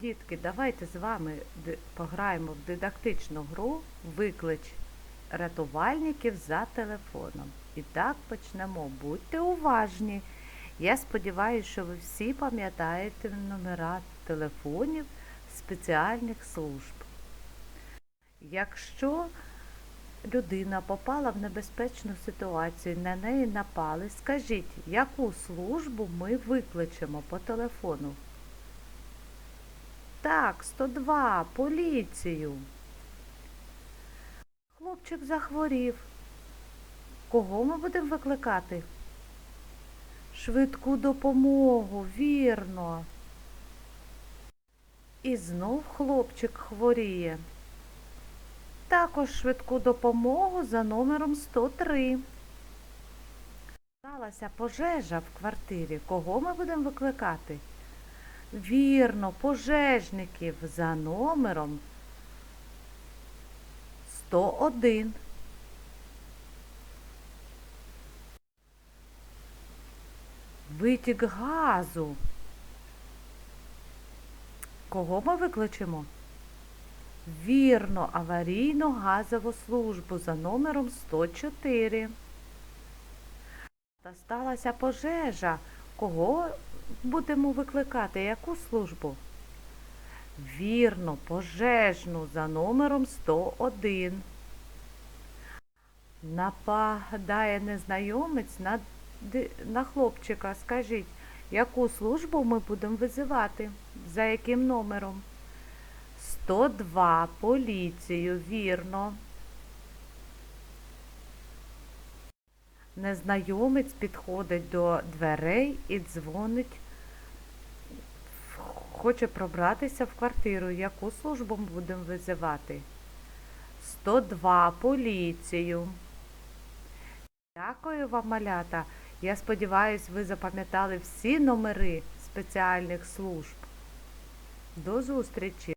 Дітки, давайте з вами пограємо в дидактичну гру Виклич рятувальників за телефоном. І так почнемо. Будьте уважні. Я сподіваюся, що ви всі пам'ятаєте номера телефонів спеціальних служб. Якщо людина попала в небезпечну ситуацію, на неї напали, скажіть, яку службу ми викличемо по телефону? Так, 102, поліцію. Хлопчик захворів. Кого ми будемо викликати? Швидку допомогу, вірно. І знов хлопчик хворіє. Також швидку допомогу за номером 103. Сталася пожежа в квартирі. Кого ми будемо викликати? Вірно, пожежників за номером 101. Витік газу. Кого ми викличемо? Вірно, аварійну газову службу за номером 104. Та сталася пожежа. Кого будемо викликати? Яку службу? Вірно, пожежну за номером 101. Нападає незнайомець на, на хлопчика. Скажіть, яку службу ми будемо визивати? За яким номером? 102. Поліцію, вірно. Незнайомець підходить до дверей і дзвонить, хоче пробратися в квартиру. Яку службу будемо визивати? 102. Поліцію. Дякую вам, малята. Я сподіваюся, ви запам'ятали всі номери спеціальних служб. До зустрічі!